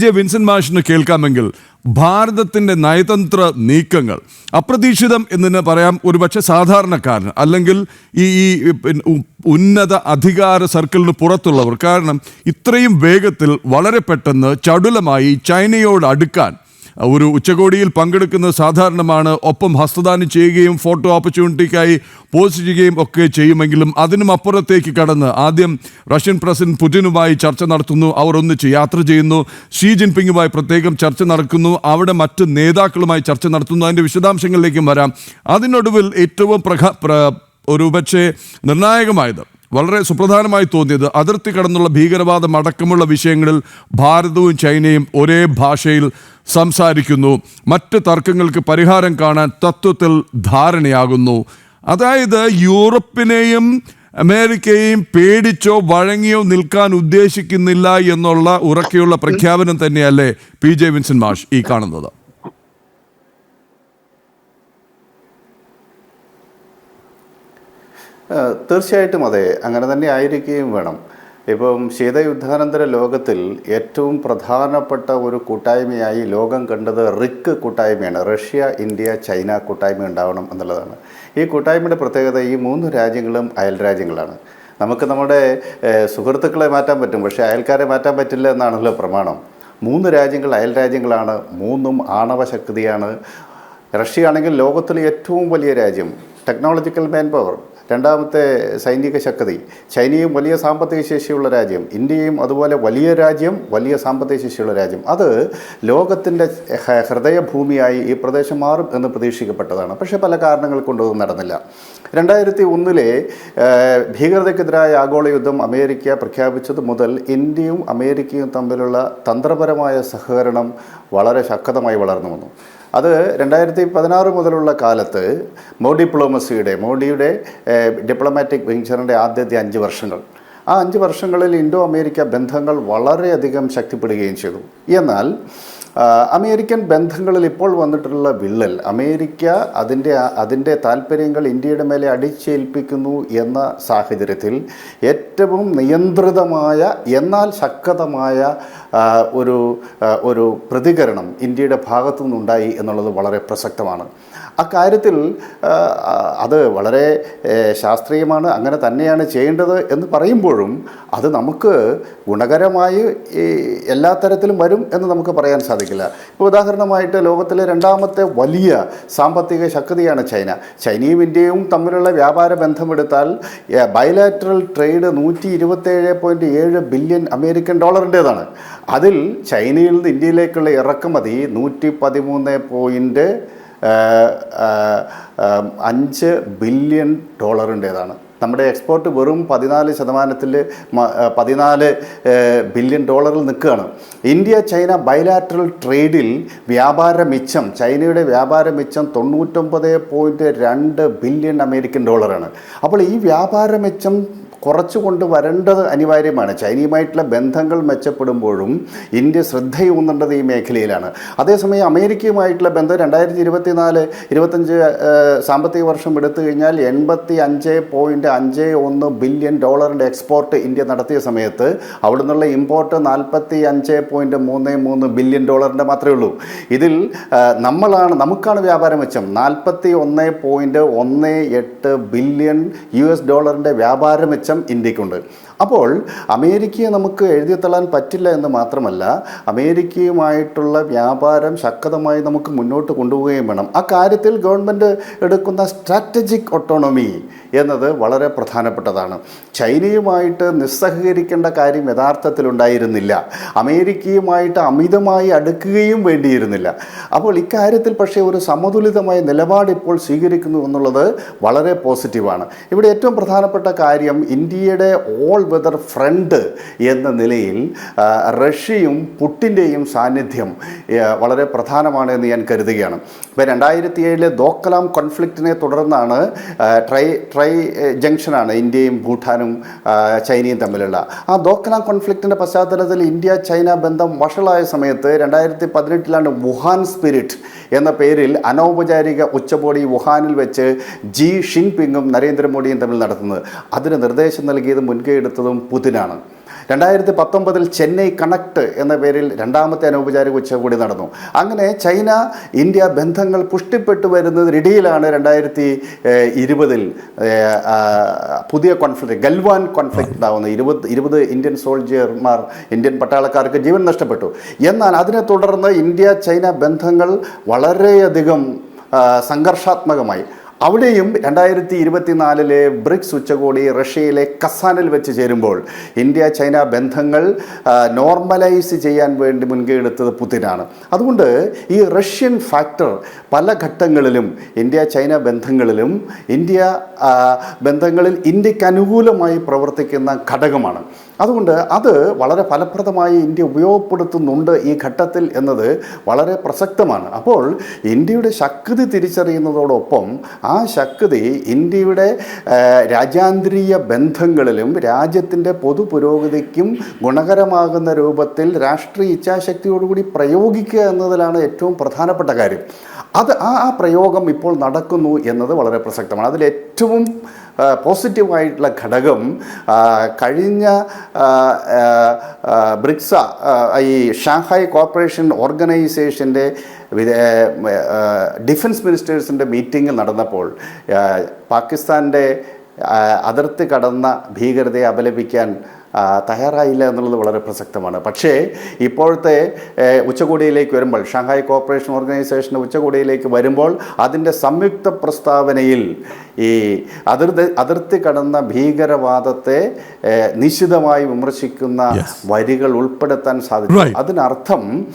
J Vincent മാഷിന് കേൾക്കാമെങ്കിൽ ഭാരതത്തിന്റെ നയതന്ത്ര നീക്കങ്ങൾ. അപ്രതീക്ഷിതം എന്ന് തന്നെ പറയാം ഒരുപക്ഷെ സാധാരണക്കാരൻ അല്ലെങ്കിൽ ഈ ഈ ഉന്നത അധികാര സർക്കിളിന് പുറത്തുള്ളവർ. കാരണം ഇത്രയും വേഗത്തിൽ വളരെ പെട്ടെന്ന് ചടുലമായി ചൈനയോട് അടുക്കാൻ ഒരു ഉച്ചകോടിയിൽ പങ്കെടുക്കുന്നത് സാധാരണമാണ്. ഒപ്പം ഹസ്തദാനം ചെയ്യുകയും ഫോട്ടോ ഓപ്പർച്യൂണിറ്റിക്കായി പോസ്റ്റ് ചെയ്യുകയും ഒക്കെ ചെയ്യുമെങ്കിലും അതിനും അപ്പുറത്തേക്ക് കടന്ന് ആദ്യം റഷ്യൻ പ്രസിഡന്റ് പുടിനുമായി ചർച്ച നടത്തുന്നു. അവർ ഒന്നിച്ച് യാത്ര ചെയ്യുന്നു. ഷീ ജിൻപിങ്ങുമായി പ്രത്യേകം ചർച്ച നടക്കുന്നു. അവിടെ മറ്റ് നേതാക്കളുമായി ചർച്ച നടത്തുന്നു. അതിന്റെ വിശദാംശങ്ങളിലേക്കും വരാം. അതിനൊടുവിൽ ഏറ്റവും പ്രഖ പ്ര ഒരു പക്ഷേ നിർണായകമായത് വളരെ സുപ്രധാനമായി തോന്നിയത് അതിർത്തി കടന്നുള്ള ഭീകരവാദം അടക്കമുള്ള വിഷയങ്ങളിൽ ഭാരതവും ചൈനയും ഒരേ ഭാഷയിൽ സംസാരിക്കുന്നു. മറ്റ് തർക്കങ്ങൾക്ക് പരിഹാരം കാണാൻ തത്വത്തിൽ ധാരണയാകുന്നു. അതായത് യൂറോപ്പിനെയും അമേരിക്കയെയും പേടിച്ചോ വഴങ്ങിയോ നിൽക്കാൻ ഉദ്ദേശിക്കുന്നില്ല എന്നുള്ള ഉറക്കെയുള്ള പ്രഖ്യാപനം തന്നെയല്ലേ പി ജെ വിൻസൻ മാഷ് ഈ കാണുന്നത്. തീർച്ചയായിട്ടും അതെ. അങ്ങനെ തന്നെ ആയിരിക്കുകയും വേണം. ഇപ്പം ശീതയുദ്ധാനന്തര ലോകത്തിൽ ഏറ്റവും പ്രധാനപ്പെട്ട ഒരു കൂട്ടായ്മയായി ലോകം കണ്ടത് റിക്ക് കൂട്ടായ്മയാണ്. റഷ്യ ഇന്ത്യ ചൈന കൂട്ടായ്മ ഉണ്ടാവണം എന്നുള്ളതാണ്. ഈ കൂട്ടായ്മയുടെ പ്രത്യേകത ഈ മൂന്ന് രാജ്യങ്ങളും അയൽ രാജ്യങ്ങളാണ്. നമുക്ക് നമ്മുടെ സുഹൃത്തുക്കളെ മാറ്റാൻ പറ്റും. പക്ഷേ അയൽക്കാരെ മാറ്റാൻ പറ്റില്ല എന്നാണല്ലോ പ്രമാണം. മൂന്ന് രാജ്യങ്ങൾ അയൽ രാജ്യങ്ങളാണ്. മൂന്നും ആണവ ശക്തിയാണ്. റഷ്യ ആണെങ്കിൽ ലോകത്തിലെ ഏറ്റവും വലിയ രാജ്യം. ടെക്നോളജിക്കൽ മാൻ പവർ രണ്ടാമത്തെ സൈനിക ശക്തി. ചൈനയും വലിയ സാമ്പത്തിക ശേഷിയുള്ള രാജ്യം. ഇന്ത്യയും അതുപോലെ വലിയ രാജ്യം വലിയ സാമ്പത്തിക ശേഷിയുള്ള രാജ്യം. അത് ലോകത്തിന്റെ ഹൃദയഭൂമിയായി ഈ പ്രദേശം മാറും എന്ന് പ്രതീക്ഷിക്കപ്പെട്ടതാണ്. പക്ഷേ പല കാരണങ്ങൾ കൊണ്ടൊന്നും നടന്നില്ല. രണ്ടായിരത്തി ഒന്നിലെ ഭീകരതയ്ക്കെതിരായ ആഗോള യുദ്ധം അമേരിക്ക പ്രഖ്യാപിച്ചത് മുതൽ ഇന്ത്യയും അമേരിക്കയും തമ്മിലുള്ള തന്ത്രപരമായ സഹകരണം വളരെ ശക്തമായി വളർന്നു വന്നു. അത് രണ്ടായിരത്തി പതിനാറ് മുതലുള്ള കാലത്ത് മോ ഡിപ്ലോമസിയുടെ മോഡിയുടെ ഡിപ്ലോമാറ്റിക് വെഞ്ചറിന്റെ ആദ്യത്തെ അഞ്ച് വർഷങ്ങൾ. ആ അഞ്ച് വർഷങ്ങളിൽ ഇൻഡോ അമേരിക്ക ബന്ധങ്ങൾ വളരെയധികം ശക്തിപ്പെടുകയും ചെയ്തു. എന്നാൽ അമേരിക്കൻ ബന്ധങ്ങളിൽ ഇപ്പോൾ വന്നിട്ടുള്ള വിള്ളൽ അമേരിക്ക അതിന്റെ അതിന്റെ താല്പര്യങ്ങൾ ഇന്ത്യയുടെ മേലെ അടിച്ചേൽപ്പിക്കുന്നു എന്ന സാഹചര്യത്തിൽ ഏറ്റവും നിയന്ത്രിതമായ എന്നാൽ ശക്തമായ ഒരു ഒരു പ്രതികരണം ഇന്ത്യയുടെ ഭാഗത്തു നിന്നുണ്ടായി എന്നുള്ളത് വളരെ പ്രസക്തമാണ്. അക്കാര്യത്തിൽ അത് വളരെ ശാസ്ത്രീയമാണ് അങ്ങനെ തന്നെയാണ് ചെയ്യേണ്ടത് എന്ന് പറയുമ്പോഴും അത് നമുക്ക് ഗുണകരമായി എല്ലാ തരത്തിലും വരും എന്ന് നമുക്ക് പറയാൻ സാധിക്കില്ല ഇപ്പോൾ ഉദാഹരണമായിട്ട് ലോകത്തിലെ രണ്ടാമത്തെ വലിയ സാമ്പത്തിക ശക്തിയാണ് ചൈന. ചൈനയും ഇന്ത്യയും തമ്മിലുള്ള വ്യാപാര ബന്ധമെടുത്താൽ ബയലാറ്ററൽ ട്രേഡ് നൂറ്റി ഇരുപത്തേഴ് പോയിന്റ് ഏഴ് ബില്യൺ അമേരിക്കൻ ഡോളറിന്റേതാണ് അതിൽ ചൈനയിൽ നിന്ന് ഇന്ത്യയിലേക്കുള്ള ഇറക്കുമതി നൂറ്റി പതിമൂന്ന് പോയിന്റ് അഞ്ച് ബില്യൺ ഡോളറിന്റേതാണ് നമ്മുടെ എക്സ്പോർട്ട് വെറും പതിനാല് ശതമാനത്തിൽ പതിനാല് ബില്യൺ ഡോളറിൽ നിൽക്കുകയാണ്. ഇന്ത്യ ചൈന ബയലാറ്ററൽ ട്രേഡിൽ വ്യാപാര മിച്ചം ചൈനയുടെ വ്യാപാര മിച്ചം തൊണ്ണൂറ്റൊമ്പത് പോയിന്റ് രണ്ട് ബില്യൺ അമേരിക്കൻ ഡോളറാണ് അപ്പോൾ ഈ വ്യാപാര മിച്ചം കുറച്ചു കൊണ്ടുവരേണ്ടത് അനിവാര്യമാണ്. ചൈനയുമായിട്ടുള്ള ബന്ധങ്ങൾ മെച്ചപ്പെടുമ്പോഴും ഇന്ത്യ ശ്രദ്ധയൂന്നേണ്ടത് ഈ മേഖലയിലാണ്. അതേസമയം അമേരിക്കയുമായിട്ടുള്ള ബന്ധം രണ്ടായിരത്തി ഇരുപത്തിനാല് ഇരുപത്തഞ്ച് സാമ്പത്തിക വർഷം എടുത്തു കഴിഞ്ഞാൽ എൺപത്തി അഞ്ച് പോയിന്റ് അഞ്ച് ഒന്ന് ബില്യൺ ഡോളറിന്റെ എക്സ്പോർട്ട് ഇന്ത്യ നടത്തിയ സമയത്ത് അവിടെ നിന്നുള്ള ഇമ്പോർട്ട് നാൽപ്പത്തി അഞ്ച് പോയിന്റ് മൂന്ന് മൂന്ന് ബില്യൺ ഡോളറിന്റെ മാത്രമേ ഉള്ളൂ. ഇതിൽ നമ്മളാണ് നമുക്കാണ് വ്യാപാരം മെച്ചം. നാൽപ്പത്തി ഒന്ന് പോയിന്റ് ഒന്ന് എട്ട് ബില്യൺ യു എസ് ഡോളറിന്റെ വ്യാപാരം മെച്ചം ഇന്ത്യക്കുണ്ട്. അപ്പോൾ അമേരിക്കയെ നമുക്ക് എഴുതിത്തള്ളാൻ പറ്റില്ല എന്ന് മാത്രമല്ല അമേരിക്കയുമായിട്ടുള്ള വ്യാപാരം ശക്തമായി നമുക്ക് മുന്നോട്ട് കൊണ്ടുപോവുകയും വേണം. ആ കാര്യത്തിൽ ഗവൺമെന്റ് എടുക്കുന്ന സ്ട്രാറ്റജിക് ഒട്ടോണമി എന്നത് വളരെ പ്രധാനപ്പെട്ടതാണ്. ചൈനയുമായിട്ട് നിസ്സഹകരിക്കേണ്ട കാര്യം യഥാർത്ഥത്തിലുണ്ടായിരുന്നില്ല അമേരിക്കയുമായിട്ട് അമിതമായി അടുക്കുകയും വേണ്ടിയിരുന്നില്ല. അപ്പോൾ ഇക്കാര്യത്തിൽ പക്ഷേ ഒരു സമതുലിതമായ നിലപാട് ഇപ്പോൾ സ്വീകരിക്കുന്നു എന്നുള്ളത് വളരെ പോസിറ്റീവാണ്. ഇവിടെ ഏറ്റവും പ്രധാനപ്പെട്ട കാര്യം ഇന്ത്യയുടെ ഓൾ വെതർ ഫ്രണ്ട് എന്ന നിലയിൽ റഷ്യയും പുട്ടിന്റെയും സാന്നിധ്യം വളരെ പ്രധാനമാണ് എന്ന് ഞാൻ കരുതുകയാണ്. ഇപ്പോൾ രണ്ടായിരത്തി ഏഴിലെ ദോക്കലാം കോൺഫ്ലിക്റ്റിനെ തുടർന്നാണ് ട്രൈ ട്രൈ ജംഗ്ഷനാണ് ഇന്ത്യയും ഭൂട്ടാനും ചൈനയും തമ്മിലുള്ള. ആ ദോക്കലാം കോൺഫ്ലിക്റ്റിന്റെ പശ്ചാത്തലത്തിൽ ഇന്ത്യ ചൈന ബന്ധം വഷളായ സമയത്ത് രണ്ടായിരത്തി പതിനെട്ടിലാണ് വുഹാൻ സ്പിരിറ്റ് എന്ന പേരിൽ അനൗപചാരിക ഉച്ചകോടി വുഹാനിൽ വെച്ച് ജി ഷിൻപിങ്ങും നരേന്ദ്രമോദിയും തമ്മിൽ നടത്തുന്നത്. അതിന് നിർദ്ദേശം നൽകിയത് മുൻകൈ എടുത്തതും പുതിനാണ്. രണ്ടായിരത്തി പത്തൊമ്പതിൽ ചെന്നൈ കണക്ട് എന്ന പേരിൽ രണ്ടാമത്തെ അനൗപചാരിക ഉച്ചകോടി നടന്നു. അങ്ങനെ ചൈന ഇന്ത്യ ബന്ധങ്ങൾ പുഷ്ടിപ്പെട്ടു വരുന്നതിനിടയിലാണ് രണ്ടായിരത്തി ഇരുപതിൽ. പുതിയ കോൺഫ്ലിക്റ്റ് ഗൽവാൻ കോൺഫ്ലിക്റ്റ് ഉണ്ടാവുന്നത് ഇരുപത് ഇരുപത് ഇന്ത്യൻ സോൾജിയർമാർ ഇന്ത്യൻ പട്ടാളക്കാർക്ക് ജീവൻ നഷ്ടപ്പെട്ടു. എന്നാൽ അതിനെ തുടർന്ന് ഇന്ത്യ ചൈന ബന്ധങ്ങൾ വളരെയധികം സംഘർഷാത്മകമായി. അവിടെയും രണ്ടായിരത്തി ഇരുപത്തിനാലിലെ ബ്രിക്സ് ഉച്ചകോടി റഷ്യയിലെ കസാനിൽ വെച്ച് ചേരുമ്പോൾ ഇന്ത്യ ചൈന ബന്ധങ്ങൾ നോർമലൈസ് ചെയ്യാൻ വേണ്ടി മുൻകൈ എടുത്തത് പുതിനാണ്. അതുകൊണ്ട് ഈ റഷ്യൻ ഫാക്ടർ പല ഘട്ടങ്ങളിലും ഇന്ത്യ ചൈന ബന്ധങ്ങളിലും ഇന്ത്യ ബന്ധങ്ങളിൽ ഇന്ത്യയ്ക്ക് അനുകൂലമായി പ്രവർത്തിക്കുന്ന ഘടകമാണ്. അതുകൊണ്ട് അത് വളരെ ഫലപ്രദമായി ഇന്ത്യ ഉപയോഗപ്പെടുത്തുന്നുണ്ട് ഈ ഘട്ടത്തിൽ എന്നത് വളരെ പ്രസക്തമാണ്. അപ്പോൾ ഇന്ത്യയുടെ ശക്തി തിരിച്ചറിയുന്നതോടൊപ്പം ആ ശക്തി ഇന്ത്യയുടെ രാജ്യാന്തരീയ ബന്ധങ്ങളിലും രാജ്യത്തിന്റെ പൊതു പുരോഗതിക്കും ഗുണകരമാകുന്ന രൂപത്തിൽ രാഷ്ട്രീയ ഇച്ഛാശക്തിയോടുകൂടി പ്രയോഗിക്കുക എന്നതിലാണ് ഏറ്റവും പ്രധാനപ്പെട്ട കാര്യം. അത് ആ പ്രയോഗം ഇപ്പോൾ നടക്കുന്നു എന്നത് വളരെ പ്രസക്തമാണ്. അതിൽ ഏറ്റവും പോസിറ്റീവായിട്ടുള്ള ഘടകം കഴിഞ്ഞ ബ്രിക്സ ഈ ഷാങ്ഹായ് കോർപ്പറേഷൻ ഓർഗനൈസേഷന്റെ ഡിഫൻസ് മിനിസ്റ്റേഴ്സിന്റെ മീറ്റിംഗിൽ നടന്നപ്പോൾ പാകിസ്ഥാന്റെ അതിർത്തി കടന്ന ഭീകരതയെ അപലപിക്കാൻ തയ്യാറായില്ല എന്നുള്ളത് വളരെ പ്രസക്തമാണ്. പക്ഷേ ഇപ്പോഴത്തെ ഉച്ചകോടിയിലേക്ക് വരുമ്പോൾ ഷാങ്ഹായ് കോപ്പറേഷൻ ഓർഗനൈസേഷന്റെ ഉച്ചകോടിയിലേക്ക് വരുമ്പോൾ അതിന്റെ സംയുക്ത പ്രസ്താവനയിൽ ഈ അതിർത്തി അതിർത്തി കടന്ന ഭീകരവാദത്തെ നിശിതമായി വിമർശിക്കുന്ന വരികൾ ഉൾപ്പെടുത്താൻ സാധിച്ചു അതിനർത്ഥം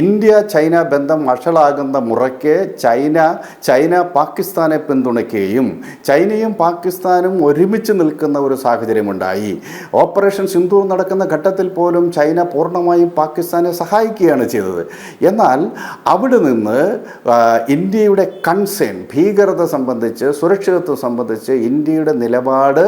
ഇന്ത്യ ചൈന ബന്ധം വഷളാകുന്ന മുറയ്ക്ക് ചൈന ചൈന പാകിസ്ഥാനെ പിന്തുണയ്ക്കുകയും ചൈനയും പാകിസ്ഥാനും ഒരുമിച്ച് നിൽക്കുന്ന ഒരു സാഹചര്യമുണ്ടായി. ഓപ്പറേഷൻ സിന്ധൂർ നടക്കുന്ന ഘട്ടത്തിൽ പോലും ചൈന പൂർണമായും പാകിസ്ഥാനെ സഹായിക്കുകയാണ് ചെയ്തത്. എന്നാൽ അവിടെ നിന്ന് ഇന്ത്യയുടെ കൺസേൺ ഭീകരത സംബന്ധിച്ച് സുരക്ഷിതത്വം സംബന്ധിച്ച് ഇന്ത്യയുടെ നിലപാട്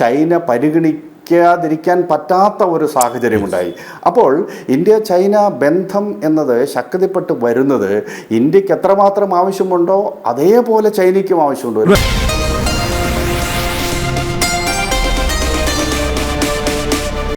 ചൈന പരിഗണി ക്കാതിരിക്കാൻ പറ്റാത്ത ഒരു സാഹചര്യമുണ്ടായി അപ്പോൾ ഇന്ത്യ ചൈന ബന്ധം എന്നത് ശക്തിപ്പെട്ട് വരുന്നത് ഇന്ത്യയ്ക്ക് എത്രമാത്രം ആവശ്യമുണ്ടോ അതേപോലെ ചൈനയ്ക്കും ആവശ്യമുണ്ട്.